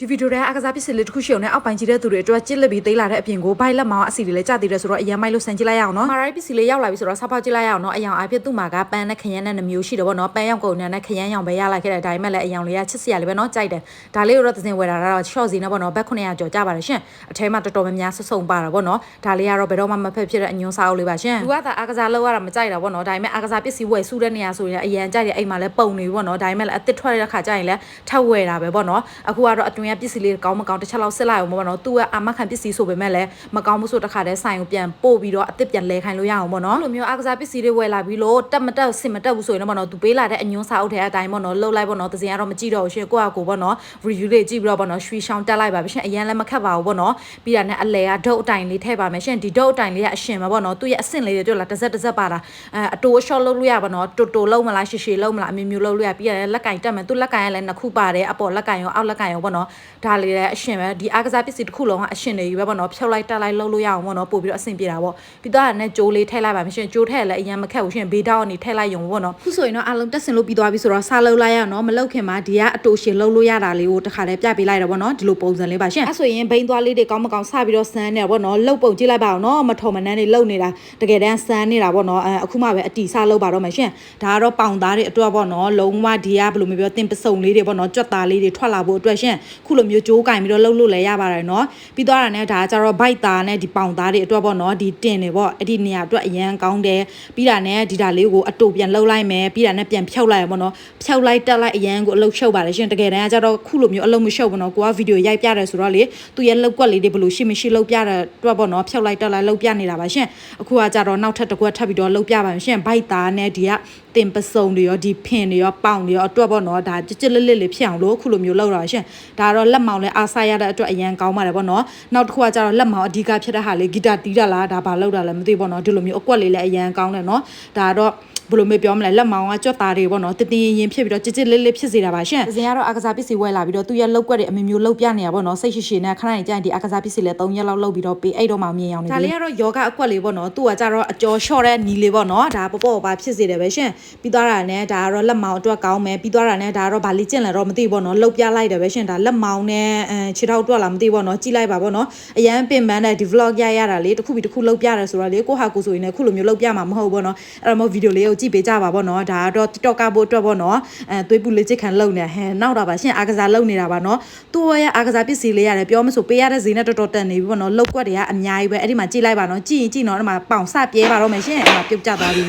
ဒီဗီဒီယိုထဲအကစားပစ္စည်းလေးတစ်ခုရှိအောင်နဲ့အောက်ပိုင်းကြည့်တဲ့သူတွေအတွက်ကြစ်လက်ပြီးသိမ်းလာတဲ့အပြင်ကိုဘိုက်လက်မောင်းအစီတွေလည်းကြတည်တယ်ဆိုတော့အရင်မိုက်လို့ဆန်ကြည့်လိုက်ရအောင်နော်မာရိုက်ပစ္စည်းလေးရောက်လာပြီဆိုတော့စားပေါက်ကြည့်လိုက်ရအောင်နော်အယောင်အဖြစ်သူ့မှာကပန်းနဲ့ခရမ်းနဲ့နှမျိုးရှိတယ်ပေါ့နော်ပန်းရောင်ကုန်နဲ့ခရမ်းရောင်ပဲရလာခဲ့တဲ့ဒါပေမဲ့လည်းအယောင်လေးကချစ်စရာလေးပဲနော်ကြိုက်တယ်ဒါလေးကိုတော့သစင်ဝယ်တာတော့ short စီနဲ့ပေါ့နော်ဘက်900ကျော်ကြပါတယ်ရှင်အထဲမှာတော်တော်များများဆွဆုံပါတာပေါ့နော်ဒါလေးကတော့ဘယ်တော့မှမဖက်ဖြစ်တဲ့အညွန်းစားအုပ်လေးပါရှင်လူကသာအကစားလောက်ရတာမကြိုက်တာပေါ့နော်ဒါပေမဲ့အကစားပစ္စည်းဝယ်စုတဲ့နေရာဆိုရင်အရင်ကြိုက်တယ်အိမ်မှာလည်းပုံနေပေါ့နော်ဒါပေမဲ့လည်းအစ်စ်ထွက်တဲ့ခါကျရင်လည်းထပ်ဝယ်တာပဲပေါ့နော်အခုကတော့အတွင်းကပစ္စည်းလေးကောင်းမကောင်းတစ်ချက်လောက်စစ်လိုက်အောင်ပေါ့နော်သူ့ရဲ့အာမခံပစ္စည်းဆိုပေမဲ့လည်းမကောင်းဘူးဆိုတခါတည်းဆိုင်ကိုပြန်ပို့ပြီးတော့အစ်စ်ပြန်လဲခိုင်းလို့ရအောင်ပေါ့နော်လိုမျိုးအကစားပစ္စည်းတွေဝယ်လာပြီးလို့တက်မတက်ဆင်မတက်ဘူးဆိုရင်တော့ပေါ့နော်သူပေးလာတဲ့အညွန်းစာအုပ်ထဲအတိုင်းပေါ့နော်လှုပ်လိုက်ပေါ့နော်သစင်ကတော့မကြည့်တော့ဘူးရှင်ကိုယ့်အကိုပေါ့နော် review လေးကြည့်ပြီးတော့ပေါ့နော်ရွှေရှောင်းတက်လိုက်ပါပြီရှင်အရင်လည်းမခက်ပါဘူးပေါ့နော်ပြီးတာနဲ့အလဲကဒုတ်အတိုင်လေးထည့်ပါမယ်ရှင်ဒီဒုတ်အတိုင်လေးကအရှင်ပဲပေါ့နော်သူ့ရဲ့အဆင့်လေးတွေတွေ့လားတစ်စက်တစ်စက်ပါတာအဲအတိုး short လုပ်လို့ရပါတော့တိုတိုလုံးမလားရှည်ရှည်လုံးမလားအမျိုးမျိုးလုံးလို့ရပြီးရတယ်လက်ကင်တက်မယ်သူလက်ကင်ကလည်းနှစ်ခုပါတယ်အပေါ်လက်ကင်ရောအောက်လက်ကင်ရောပေါ့နော်ဒါလေးလည်းအရှင်ပဲဒီအားကစားပစ္စည်းတစ်ခုလုံးကအရှင်တွေကြီးပဲပေါ့နော်ဖြုတ်လိုက်တက်လိုက်လုံးလို့ရအောင်ပေါ့နော်ပို့ပြီးတော့အဆင်ပြေတာပေါ့ပြီးတော့နဲ့ကြိုးလေးထည့်လိုက်ပါမယ်ရှင်ကြိုးထည့်လည်းအရင်မခက်ဘူးရှင်ဘေးတောက်ကနေထည့်လိုက်ရုံပေါ့နော်ခုဆိုရင်တော့အားလုံးတက်စင်လို့ပြီးသွားပြီဆိုတော့စားလုံးလိုက်ရအောင်နော်မလောက်ခင်မှာဒီကအတိုရှင်လုံးလို့ရတာလေးကိုတခါတည်းပြပေးလိုက်တော့ပေါ့နော်ဒီလိုပုံစံလေးပါရှင်အဲဆိုရင်ဘိန်းသွားလေးတွေကောင်းမကောင်းစပြီးတော့စမ်းနေတော့ပေါ့နော်လှုပ်ပုံကြည့်လိုက်ပါအောင်နော်မထော်မနှမ်းတွေလှုပ်နေတာတကယ်တမ်းစမ်းနေတာပေါ့နော်အဲအခုမှပဲအတီစားလှုပ်ပါတော့မယ်ရှင်ဒါကတော့ပေါင်သားတွေအတွက်ပေါ့နော်လုံးဝဒီကဘယ်လိုမျိုးပြောတင်ပစုံလေးတွေပေါ့နော်ကြွက်သားလေးတွေထွက်လာဖို့အတွက်ရှင်ခုလိုမျိုးကြိုးကင်ပြီးတော့လှုပ်လို့လည်းရပါတယ်နော်ပြီးတော့တာနဲ့ဒါကကြတော့ဘိုက်သားနဲ့ဒီပေါင်သားတွေအတွက်ပေါ့နော်ဒီတင်တွေပေါ့အဲ့ဒီနေရာအတွက်အရန်ကောင်းတယ်ပြီးတာနဲ့ဒီတာလေးကိုအတူပြန်လှုပ်လိုက်မယ်ပြီးတာနဲ့ပြန်ဖြုတ်လိုက်ရပေါ့နော်ဖြုတ်လိုက်တက်လိုက်အရန်ကိုအလုပ်ရှုပ်ပါတယ်ရှင်တကယ်တမ်းကကြတော့ခုလိုမျိုးအလုပ်မရှုပ်ဘူးနော်ကိုကဗီဒီယိုရိုက်ပြတယ်ဆိုတော့လေသူရဲ့လောက်ကွက်လေးတွေဘယ်လိုရှိမရှိလှုပ်ပြတဲ့အတွက်ပေါ့နော်ဖြုတ်လိုက်တက်လိုက်လှုပ်ပြနေတာပါရှင်အခုကကြတော့နောက်ထပ်တစ်ခွက်ထပ်ပြီးတော့လှုပ်ပြပါမယ်ရှင်ဘိုက်သားနဲ့ဒီက တင်ပစုံတွေရောဒီဖင်တွေရောပေါင်တွေရောအတွက်ပေါ့နော်ဒါကြစ်ကြစ်လစ်လစ်လေးဖြစ်အောင်လို့ခုလိုမျိုးလှုပ်တာရှင်ဒါကတော့လက်မောင်လဲအားစားရတဲ့အတွက်အရန်ကောင်းပါတယ်ပေါ့နော်နောက်တစ်ခုကကြတော့လက်မောင်အဓိကဖြစ်တဲ့ဟာလေးဂီတာတီးတာလားဒါဘာလှုပ်တာလဲမသိဘူးပေါ့နော်ဒီလိုမျိုးအကွက်လေးလည်းအရန်ကောင်းတယ်နော်ဒါကတော့ ဘယ်လိုမျိုးပြောမလဲလက်မောင်ကကြွက်သားတွေပေါ့နော်တတင်ရင်ဖြစ်ပြီးတော့ကြစ်ကြစ်လေးလေးဖြစ်စေတာပါရှင်။ဇင်ကတော့အကစားပစ္စည်းဝယ်လာပြီးတော့သူ့ရဲ့လောက်ကွက်တွေအမျိုးမျိုးလောက်ပြနေတာပေါ့နော်စိတ်ရှိရှိနဲ့ခဏနေကြရင်ဒီအကစားပစ္စည်းလည်း3ရက်လောက်လောက်ပြီးတော့ပေးအဲ့တော့မှမြင်အောင်နေပြီ။ဒါလေးကတော့ယောဂအကွက်လေးပေါ့နော်သူ့ကကြတော့အကျော်လျှော့တဲ့နီလေးပေါ့နော်ဒါပေါ့ပေါ့ပါဖြစ်စေတယ်ပဲရှင်။ပြီးသွားတာနဲ့ဒါကတော့လက်မောင်အတွက်ကောင်းမယ်ပြီးသွားတာနဲ့ဒါကတော့ဗာလီကျင့်လည်းတော့မသိဘူးပေါ့နော်လောက်ပြလိုက်တယ်ပဲရှင်ဒါလက်မောင်နဲ့အဲခြေထောက်အတွက်လားမသိဘူးပေါ့နော်ကြည့်လိုက်ပါပေါ့နော်အရန်ပင်ပန်းတဲ့ဒီ vlog ရရတာလေတစ်ခုပြီးတစ်ခုလောက်ပြတယ်ဆိုတော့လေကိုဟာကိုဆိုရင်လည်းခုလိုမျိုးလောက်ပြမှာမဟုတ်ဘူးပေါ့နော်အဲ့တော့မို့ဗီဒီယိုလေးကိုကြည့်ပေးကြပါပေါ့နော်နော်ဒါကတော့ TikTok ကဖို့အတွက်ပေါ့နော်အဲသွေးပူလေးချစ်ခံလုံနေဟဲနောက်တာပါရှင်အားကစားလုံနေတာပါနော်သူ့ရဲ့အားကစားပစ္စည်းလေးရတယ်ပြောမဆိုပေးရတဲ့ဈေးနဲ့တော်တော်တက်နေပြီပေါ့နော်လောက်ကွက်တွေကအများကြီးပဲအဲ့ဒီမှာကြည့်လိုက်ပါနော်ကြည့်ရင်ကြည့်နော်အဲ့မှာပေါင်စပြဲပါတော့မယ်ရှင်အဲ့မှာပြုတ်ကျသွားပြီ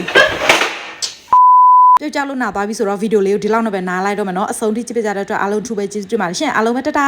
ကြောက်ကြလို့နာသွားပြီဆိုတော့ဗီဒီယိုလေးကိုဒီလောက်နဲ့ပဲနားလိုက်တော့မယ်နော်အဆုံးထိကြည့်ပြကြတဲ့အတွက်အားလုံးထူပဲကျေးဇူးတင်ပါတယ်ရှင်အားလုံးပဲတတာ